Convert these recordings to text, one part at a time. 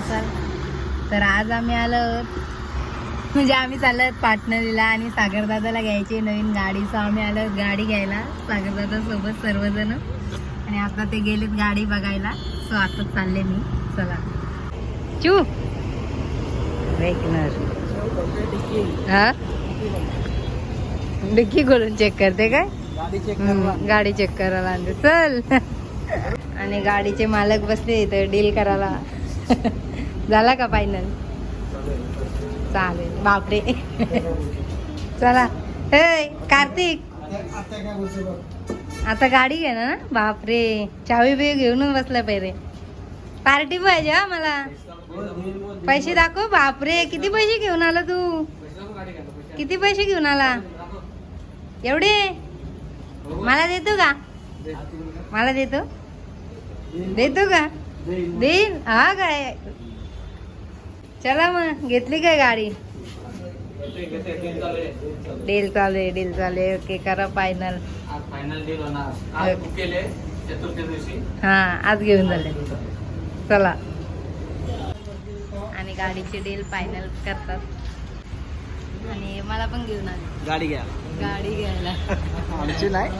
असाल तर आज आम्ही आलो म्हणजे आम्ही चाललो आहोत पाटणरीला आणि सागरदादाला घ्यायची नवीन गाडी. सो आम्ही आलो गाडी घ्यायला. सागरदादा सोबत सर्वजण. आणि आता ते गेलेत गाडी बघायला. सो आता चालले मी. चला. चू. हा? डिक्की खोलून चेक करते काय? गाडी चेक करायला. आणते. चल. आणि गाडीचे मालक बसले इथं डील करायला. झाला का फायनल चालेल. बापरे. चला. हे कार्तिक. आता गाडी घे ना. बापरे. चावी बी घेऊनच बसला पाहिजे पार्टी पाहिजे हा मला. पैसे दाखव. बापरे. किती पैसे घेऊन आला तू? किती पैसे घेऊन आला? एवढे? मला देतो का? मला देतो? देतो का? देईन हा काय? चला मग घेतली काय गाडी? डील चालू आहे डील चालू आहे. ओके करा फायनल आज फायनल डील होणार. केले चतुर्थी दिवशी. हा आज घेऊन झाले. चला. आणि गाडीची डील फायनल करतात. आणि मला पण घेऊन आले. गाडी घ्या. गाडी घ्यायला. आमची नाही.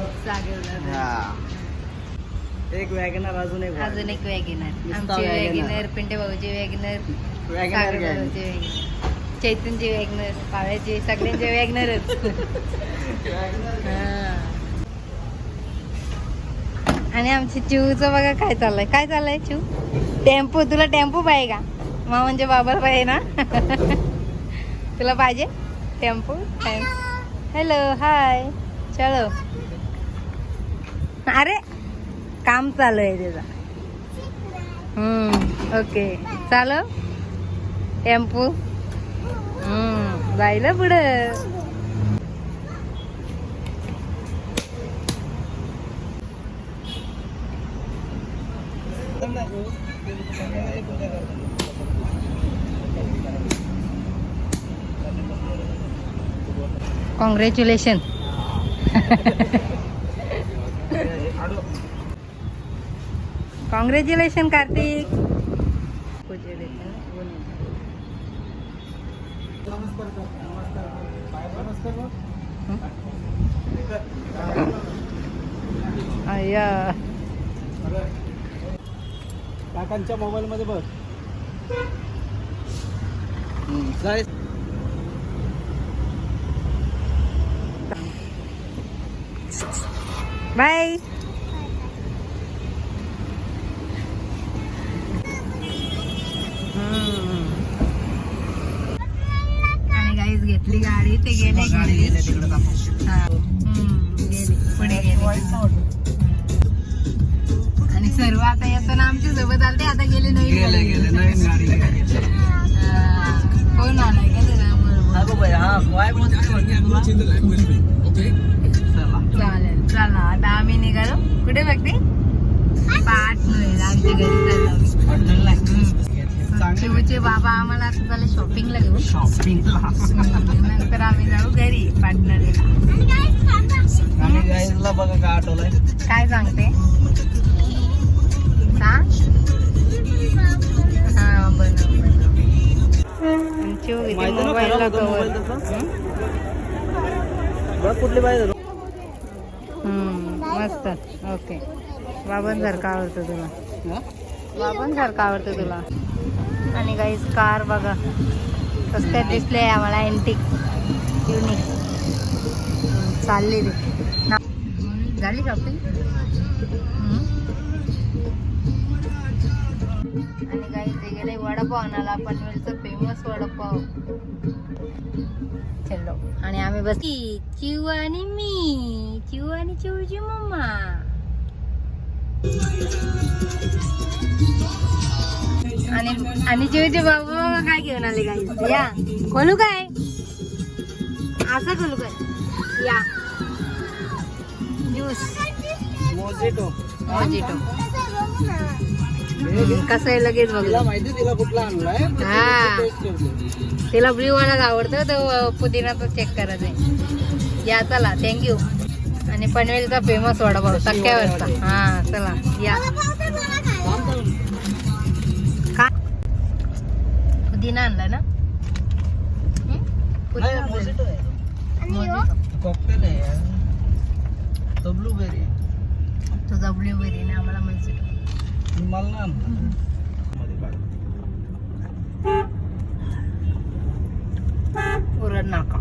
एक वॅगनर अजून एक अजून एक वॅगिनर आमची. वॅगिनर पिंटे भाऊची वॅगिनर वॅगनर वॅगिनर चैतनची वॅगनर पाव्याची सगळ्यांचे वॅगनरच आणि आमची चिवचं बघा काय चाललंय. काय चाललंय चिव टेम्पो तुला टेम्पो पाहिजे का? मा म्हणजे बाबर पाहिजे ना? तुला पाहिजे? टेम्पो? हॅलो हाय चलो. अरे काम चालू आहे त्याचा हम्म ओके चालव टेम्पो? हम्म जायला पुढं. कॉंग्रॅच्युलेशन कॉंग्रॅच्युलेशन कार्तिक अय्या. काकांच्या मोबाईल मध्ये बघ. बाय गाडी ते गेले हा. गेले. पुढे गेले. आणि सर्व आता येताना आमच्यासोबत आलते आता गेले नवीन गेले गाडी गेले घेऊन. नवीन गाडी घेतली. हा. कोण आलाय का त्याला? बरोबर. गो बाई, काय म्हणते तुला? चला. चालेल चला. आता आम्ही निघालो. कुठे बघते पाठ नव्हे आमच्या घरी चाललो. शिवचे बाबा आम्हाला आता शॉपिंगला घेऊन शॉपिंगला हम्म, नंतर आम्ही जाऊ घरी पार्टनरला बघा काय आठवलंय. काय सांगते? सांग. हा कुठली पाहिजे मस्त. ओके बाबांसारखं आवडतं तुला. बाबांसारखं आवडतं तुला. आणि गाईज कार बघा. कसं काय दिसले आम्हाला अँटिक युनिक चालली रे झाली शॉपिंग आणि काही ते गेले वडापाव आणायला पनवेलचं फेमस वडापाव. चलो. आणि आम्ही बस चिव आणि मी. चिव आणि चिवची मम्मा. आणि चिवचे बाबा काय घेऊन आले काही या. खोलू काय? असं खोलू काय? या. ज्यूस मोजिटो मोजिटो कसं आहे लगेच बघ. तिला माहिती तिला कुठला आणलाय? हा. तिला ब्ल्यू वालाच आवडतं तो पुदिनाचा चेक करायचा या चला थँक्यू आणि पनवेलचा फेमस वडापाव टक्क्यावरचा. हा चला या. पुदिना आणला ना? हं? कॉकटेल आहे. तो ब्लूबेरी तुझा ना आम्हाला मला ना काढ. उरण नाका.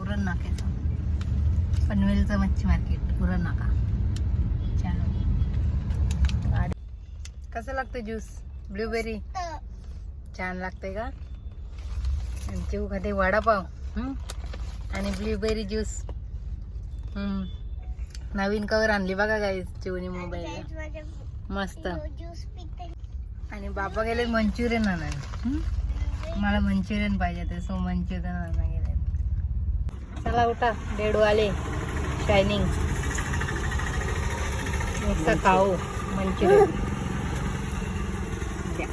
उरण नाक्याचं पनवेलचं मच्छी मार्केट उरण नाका. कसं लागतं ज्यूस ब्लूबेरी छान लागतंय का? आणि चिव खाते वडापाव? आणि ब्लूबेरी ज्यूस. नवीन कवर आणली बघा काय चिवनी मोबाईलला मस्त. आणि बाबा गेले मंचुरियन आणायला. हं? मला मंचुरियन पाहिजे ते सो मंचुरियन आणायला गेले चला उठा डेडू आले शायनिंग नुसतं खाऊ मंचुरियन द्या.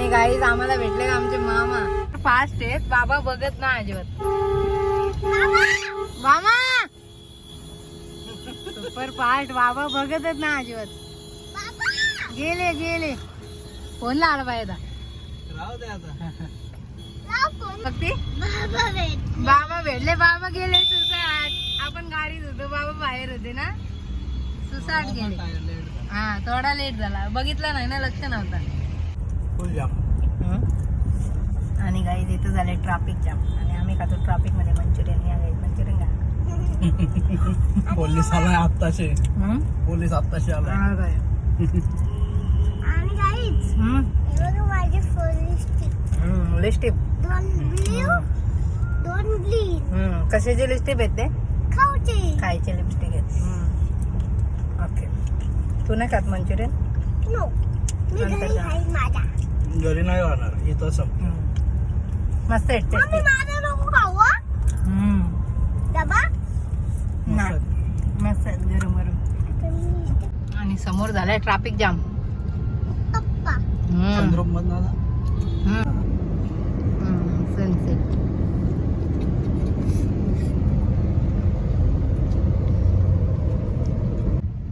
आणि गाईज आम्हाला भेटले का आमचे मामा. फास्ट आहेत. बाबा बघत ना अजिबात. मामा! सुपर फास्ट बाबा बघतच ना अजिबात. गेले गेले. फोन लावला पाहिजे फक्ती बाबा भेटले. बाबा गेले सुसाट. आपण गाडीत होतो बाबा बाहेर होते ना. सुसाट गेले. हा थोडा लेट झाला. बघितला नाही ना लक्ष नव्हता. फुल जाम. आणि गाई तिथं झाले ट्रॅफिक जाम आणि आम्ही खातो ट्रॅफिकमध्ये मंचुरियन या गाई मंचुरियन पोलीस आलाय आत्ताशे का पोलीस आत्ताशे आलाय. आणि माझे हम्म, लिस्टिप दोन ग्रीन कशाचे लिस्टिप आहेत ते? खाऊचे. खायचे लिपस्टिक आहेत. ओके तू नाही खात मंचुरियन? नो घरी नाही राहणार. इथं संप मस्त? हम्म. नाही. मस्त. आहेत गरम गरम. आणि समोर झालाय ट्रॅफिक जाम चंद्रोप मधनं सनसेट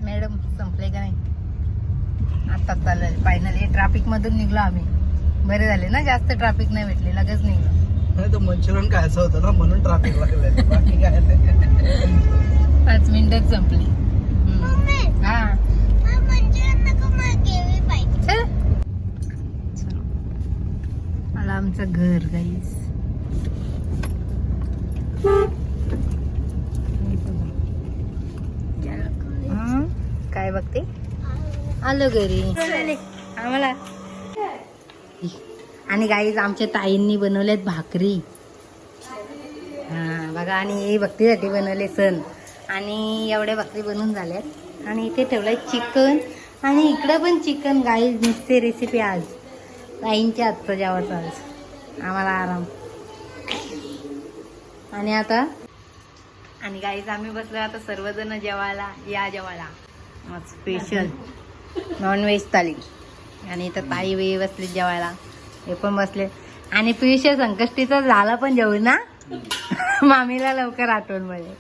मॅडम संपले का नाही आता चालेल फायनली ट्रॅफिक मधून निघलो आम्ही. बरे झाले ना जास्त ट्रॅफिक नाही भेटले लगेच निघलो. नाही तर मंचुरियन खायचं होतं ना म्हणून ट्रॅफिक बाकी काय नाही. पाच मिनिटात संपली. हा. मला आमचं घर गाईस काय बघते आलो घरी. आम्हाला. आणि गाईज आमच्या ताईंनी बनवल्यात भाकरी. हा बघा आणि हे भक्तीसाठी बनवले सण. आणि एवढ्या भाकरी बनवून झाल्यात. आणि इथे ठेवलंय चिकन. आणि इकडं पण चिकन गाईज नुसते रेसिपी आज. ताईंच्या हातचं जेवायचं आज आम्हाला आराम. आणि आता? आणि गाईज आम्ही बसलो आता सर्वजण जेवायला या जेवायला. Special non veg thali. आणि इथं ताई वेळी बसले जेवायला. हे पण बसले. आणि पियुष संकष्टीचा झाला पण जेवण ना मामीला लवकर आठवणमध्ये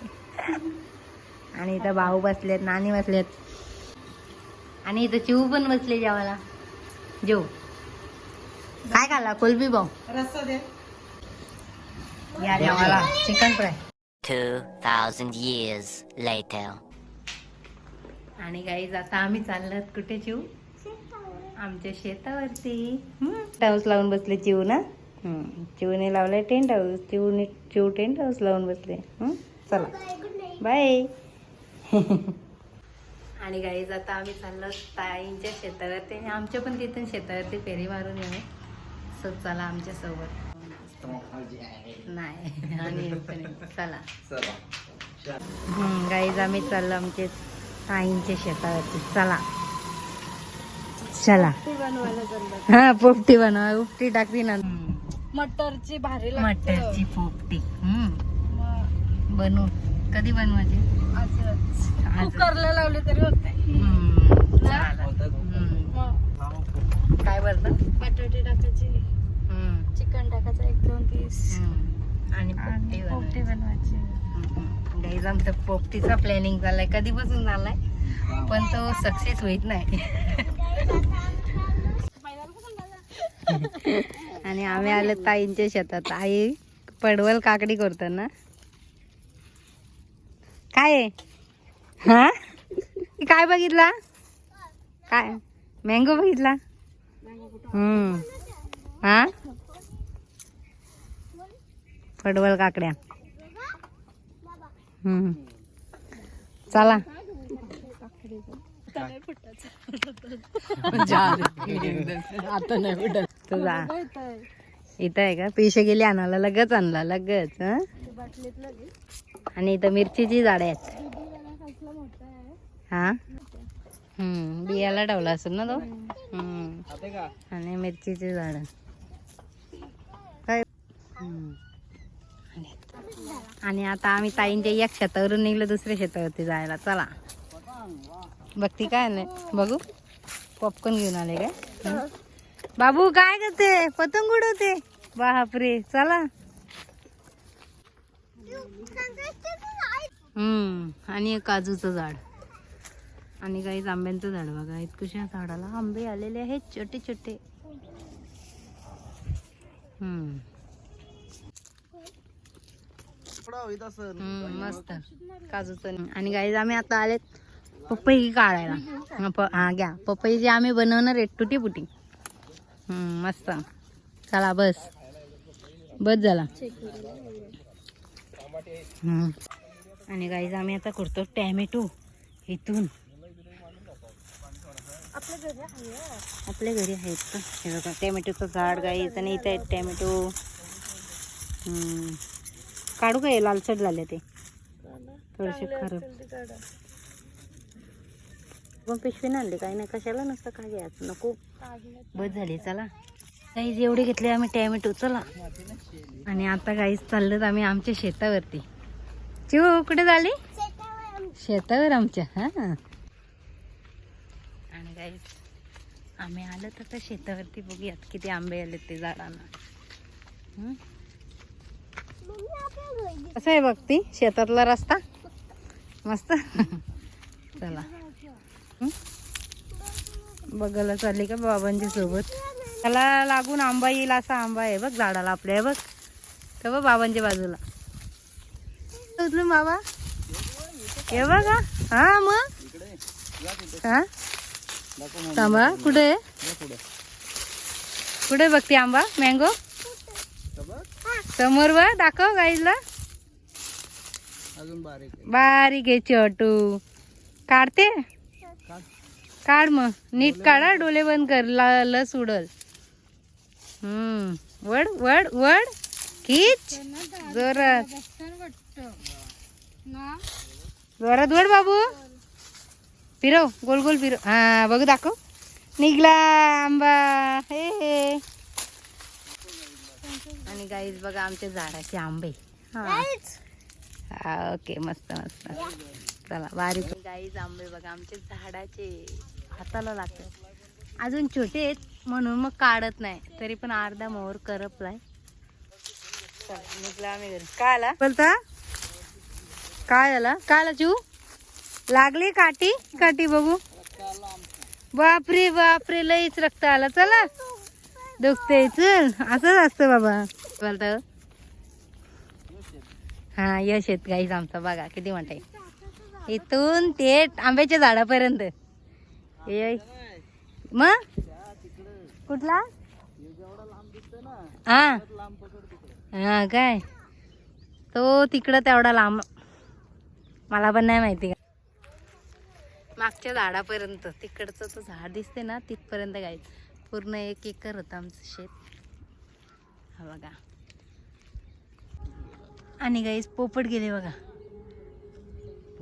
आणि इथं भाऊ बसलेत नानी बसलेत. आणि इथं चिऊ पण बसले जेवायला. जेव. काय खाल्ला? कोलबी भाऊ? या जेवायला. Chicken fry. 2,000 years later. आणि गाईज आता आम्ही चाललो कुठे चिऊ? आमच्या शेतावरती. टेंट हाऊस लावून बसले चिऊ ना. चिऊने लावलाय टेंट हाऊस चिऊने चिऊ टेंट हाऊस लावून बसले. चला. बाय आणि गाईज आता आम्ही चाललो ताईंच्या शेतावरती. आणि आमच्या पण तिथून शेतावरती फेरी मारून येऊ. सो चला आमच्यासोबत. नाही आणि. चला. गाईज आम्ही चाललो आमचे ताईंच्या शेतावरती. चला. चला. हा पोपटी बनवा. उपटी टाकली ना. मटरची भारी मटरची पोपटी. हम्म. बनवू. कधी बनवायची? आज. कुकरला लावले तरी होते. हम्म, चालेल. हम्म. काय बरं बटाटे टाकायचे. हम्म, चिकन टाकायचं एक दोन पीस. हम्म. आणि पोपटी पोपटी बनवायची. गाईज आमचं पोपटीचा प्लॅनिंग झालाय. कधीपासून झालाय? पण तो सक्सेस होईत नाही. आणि आम्ही आलो ताईंच्या शेतात. आई पडवल काकडी करतो ना. काय हा? काय बघितला? काय? मँगो बघितला? हम्म. हा? पडवल काकड्या. हम्म. चला. आता नाही तुझा इथं आहे का? पैसे गेले आणायला. लगेच आणला लगेच आणि इथं मिरचीची झाड आहेत. हा? हम्म. बियाला ठेवला असेल ना तो? हम्म. आणि मिरचीची झाड. काय? हम्म. आणि- आता आम्ही ताईंच्या एक शेतावरून निघलो दुसऱ्या शेतावरती जायला. चला. बघती काय नाही. बघू. पॉपकॉर्न घेऊन आले काय? बाबू काय करते? पतंग उडवते. बापरे. चला. हम्म. आणि एक काजूचं झाड. आणि काही आंब्यांचं झाड बघा. इतकुशा झाडाला आंबे आलेले आहेत. छोटे छोटे. हम्म. होईत मस्त. काजूचं आणि गाईज आम्ही आता आलेत पपई काढायला. हा, हा घ्या. पपई जे आम्ही बनवणार आहे तुटी पुटी मस्त. चला बस. बस झाला. आणि गाईज आम्ही आता करतो टॅमॅटो इथून. आपल्या घरी आहेत का? हे बघा टॅमॅटोचं झाड गाईज आणि इथे आहेत टॅमॅटो. काढू काय लालसट झाले ते. थोडेसे खरं. पण पिशवी आणली काही नाही? कशाला नसतं काय घ्यायचं? नको. बस झाली चला. काहीच एवढे घेतले आम्ही टॅमॅटो चला. आणि आता काहीच चाललं आम्ही आमच्या शेतावरती. चिव कुठे झाली? शेतावर आमच्या हा. आणि काहीच आम्ही आलो तर शेतावरती. बघूयात किती आंबे आले ते झाडांना. हं? कसं आहे बघती शेतातला रस्ता. मस्त. चला. बघायला चालली का बाबांच्या सोबत? त्याला लागून आंबा येईल असा आंबा आहे बघ झाडाला आपल्या बघ. तर बघ बाबांच्या बाजूला. उचलून बाबा. हे बघा हा. मग? हा? थांबा कुठे आहे? कुठे बघते आंबा मँगो समोर वा दाखव गाईला अजून बारीक आहे. बारीक आहे छोटू. काढते? काढ. मग. नीट काढा डोले बंद कर. ला- लस उडल. हम्म. वड वड वड. खीच. जोरात. जोरात वड बाबू. फिरव गोल गोल फिरव. हा बघू दाखव. निघला आंबा. हे हे. आणि गाईज बघा आमच्या झाडाचे आंबे. हा. ओके मस्त मस्त. चला बारीक. गाईज आंबे बघा आमचे झाडाचे हाताला लागतात. अजून छोटे आहेत म्हणून मग काढत नाही. तरी पण अर्धा मोहर करपलाय. चला, निघला आम्ही घरी. काय आला? बोलता? काय आला? काय आला चू लागली काठी? काठी बघू. बापरे बापरे लईच रक्त आला. चला. दुखते चल. असंच असतं बाबा. बोलता? हा यश येत गाईज आमचा. बघा किती म्हणताय इथून ते आंब्याच्या झाडापर्यंत. ये मग? कुठला? हा. हा काय? तो तिकडं तेवढा लांब. मला पण नाही माहिती. मागच्या झाडापर्यंत तिकडचं तो झाड दिसते ना तिथपर्यंत गाईज पूर्ण एक एकर होतं आमचं शेत. हा बघा. आणि गाईज पोपट गेले बघा.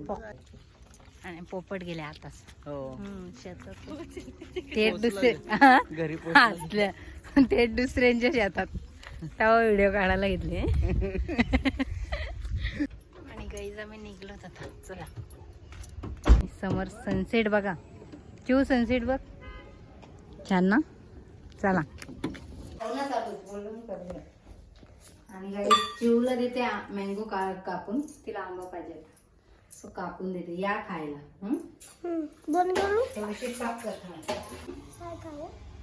पो- आणि पोपट गेले आताच. हो. हम्म, शेतात. थेट दुसरे हा? घरी हसल्या थेट दुसऱ्यांच्या शेतात. तेव्हा व्हिडिओ काढायला घेतले. आणि गाईज आम्ही निघलो आता. चला. आणि समोर सनसेट बघा. चिव सनसेट बघ. छान ना? चला. आणि गाई चिवला देते मँगो का कापून तिला आंबा पाहिजे सो कापून देते. या खायला.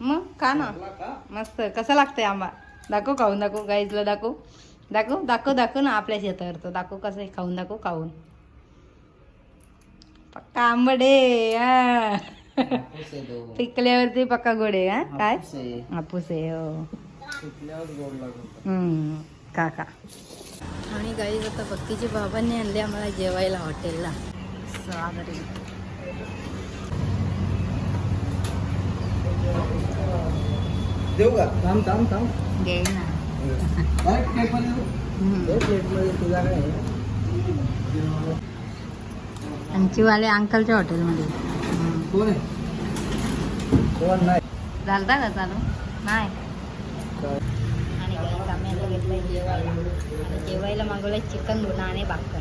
मग खा ना. मस्त. कसं लागतंय आंबा? दाखव खाऊन दाखव. गाईजला दाखव. दाखव दाखव दाखव ना आपल्या शेतावर तो दाखव कसं आहे खाऊन दाखव खाऊन. पक्का आंबडे हा. पिकल्यावरती पक्का गोडे हा. काय? हापूस आहे हो. हम्म, का का आणि गाई आता पक्कीच्या बाबांनी आणले आम्हाला जेवायला हॉटेलला. सागरी. देऊ का? थांब थांब थांब. घे ना? आमचीवाले अंकलच्या हॉटेलमध्ये. कोण आहे? कोण नाही. झालता का चालू? नाही. जेवायला. जेवायला मागवलंय चिकन धुणा आणि भाकर.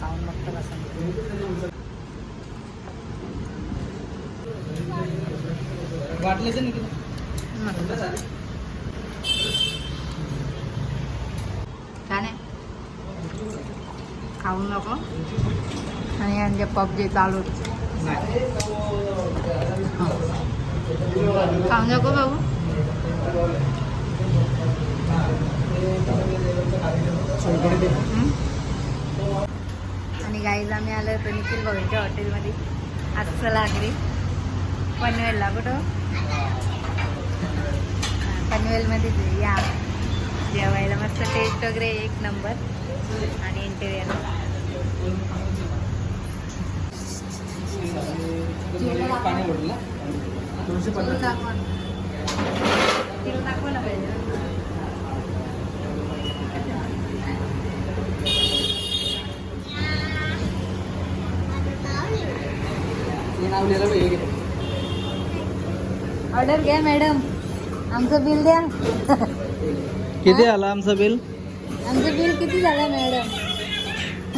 खाऊन बघतो कसं वाटले तर छान आहे. खाऊ नको. आणि यांचे पबजी चालूच खाऊ नको बाबू. हं? आणि गाईला आम्ही आलो होतो निखिल भाऊंच्या हॉटेलमध्ये अस्सल आगरी पनवेलला कुठं? पनवेलमध्ये या. जेवायला मस्त टेस्ट वगैरे एक नंबर आणि इंटेरियर दाखवा ना. पाहिजे नाव लिहिलं घे. ऑर्डर घ्या मॅडम आमचं बिल द्या. किती आलं आमचं बिल आमचं बिल किती झालं मॅडम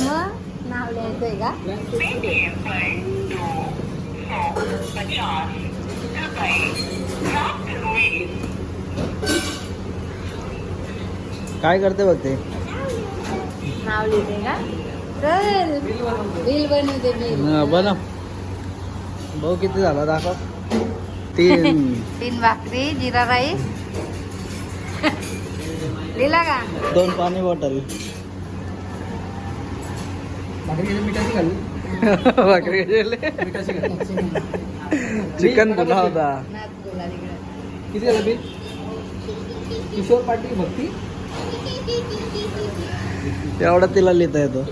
मग नाव लिहायचंय का? काय करते बघ ते? नाव लिहिते का? चल. बिल बनवते. बिल बनव. भाऊ किती झाला दाखव. तीन. तीन भाकरी जिरा राईस. लिहिला का? दोन पाणी बॉटल. भाकरी चिकन पुन्हा होता. किती झालं बिल? किशोर पाटील भक्ती? एवढा तिला लिहिता येतो.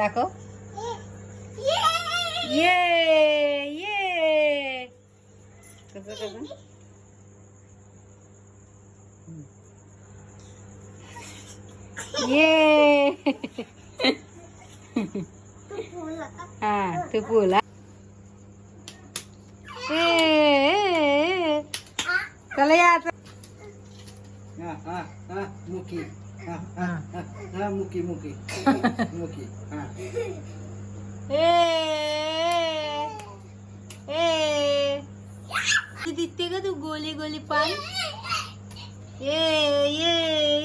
दाखव ये ये कसं कसं ये हा तू बोला ए, ए, ए. चला या आता. मुकी मुकी. मुकी मुकी ए ए ती दिसते का तू गोली गोली पान? ये ये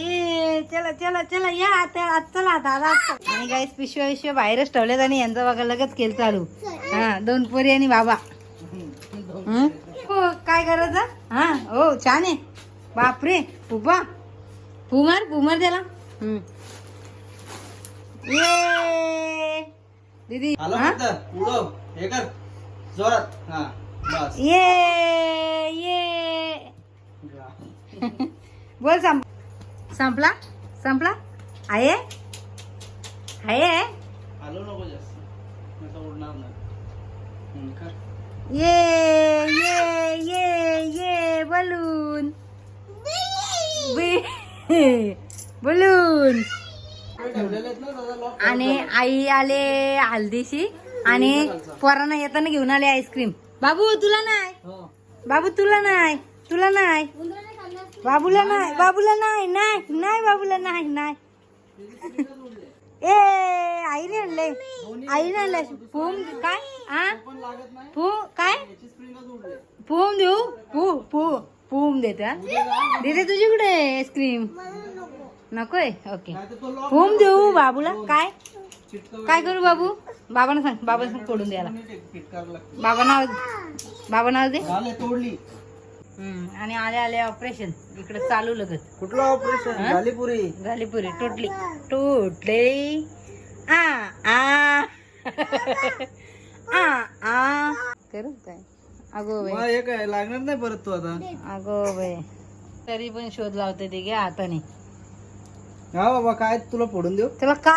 ये चला चला चला या आता आज चला आता आणि गाईस पिशव्या पिशव्या बाहेरच ठेवल्यात आणि यांचा बघा लगेच केल चालू. हा दोन पोरी आणि बाबा. हो काय करायचं? हा हो छान आहे. बापरे उभा. पुमार पुमार त्याला. हं. ये. दीदी आलो हा? फक्त. उडव. हे कर. जोरात. हा. बस. ये ये. बोल संप संपला? संपला? आहे? आहे? आलो नको जास्त. नाही तर उडणार नाही. हम्म, कर. ये ये ये ये बलून. बोलून. आणि आई आले हल्दीशी आणि पोरांना येताना घेऊन आले आईस्क्रीम. बाबू तुला नाही. बाबू तुला नाही. तुला नाही. बाबूला नाही. बाबूला नाही. नाही. नाही बाबूला नाही नाही. ए आईने आणले. आईने आणले. फोम काय? हा पण फू काय? फोम देऊ? फू फू. फुम देता देते तुझ्याकडे आईस्क्रीम नकोय? ओके फुम देऊ बाबूला? काय? काय करू बाबू? बाबांना सांग बाबांना सांग तोडून द्यायला. बाबा नाव बाबा नाव दे. आणि आले आले ऑपरेशन इकडे चालू लगत. कुठलं ऑपरेशन हा? झाली पुरी झाली पुरी तुटली. तुटली. आ आ. आ आ. करू काय? अगो बाई. हे काय लागणार नाही परत तू आता? अगो बाई. तरी पण शोध लावते ते घ्या हाताने. हा बाबा काय तुला फोडून देऊ? तुला का